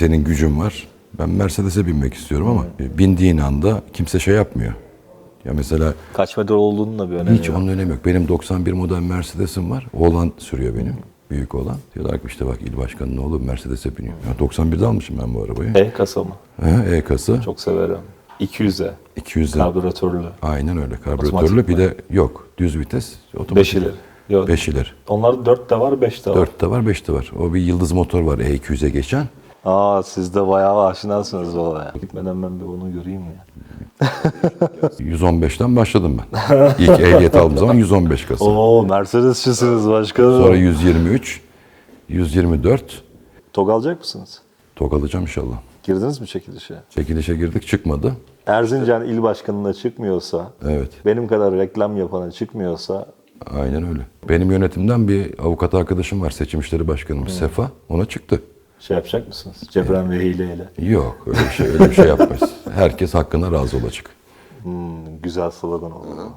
senin gücün var. Ben Mercedes'e binmek istiyorum ama bindiğin anda kimse şey yapmıyor. Ya mesela Kaç metre olduğunun da bir önemi hiç yok. onun önemi yok. Benim 91 model Mercedes'im var. Oğlan sürüyor benim. Büyük olan. Diyorlar ki işte bak il başkanının oğlu Mercedes'e biniyor. Ya 91'de almışım ben bu arabayı. E kasa mı? He, E-kası. Çok severim. 200'e. 200'de. Karbüratörlü. Aynen öyle. Otomatik Karbüratörlü bir mi? de yok. Düz vites. Otomatik. 5 ileri. Yok. 5 ileri. Onlar 4 de var 5 de var. 4'te var 5'te var. O bir yıldız motor var E200'e geçen. Aa siz de bayağı aşinasınız olaya. Gitmeden ben bir onu göreyim ya. 115'ten başladım ben. İlk ehliyet aldığım zaman 115 kasa. Oo Mercedesçisiniz başkanım. Sonra 123, 124. Tog alacak mısınız? Tok alacağım inşallah. Girdiniz mi çekilişe? Çekilişe girdik çıkmadı. Erzincan il başkanına çıkmıyorsa, Evet. benim kadar reklam yapana çıkmıyor Aynen öyle. Benim yönetimden bir avukat arkadaşım var. Seçim İşleri Başkanımız Sefa. Ona çıktı. Şey yapacak mısınız? Cebren ve hileyle. Yok öyle bir şey, öyle bir şey yapmayız. Herkes hakkına razı olacak. Hmm, güzel slogan oldu.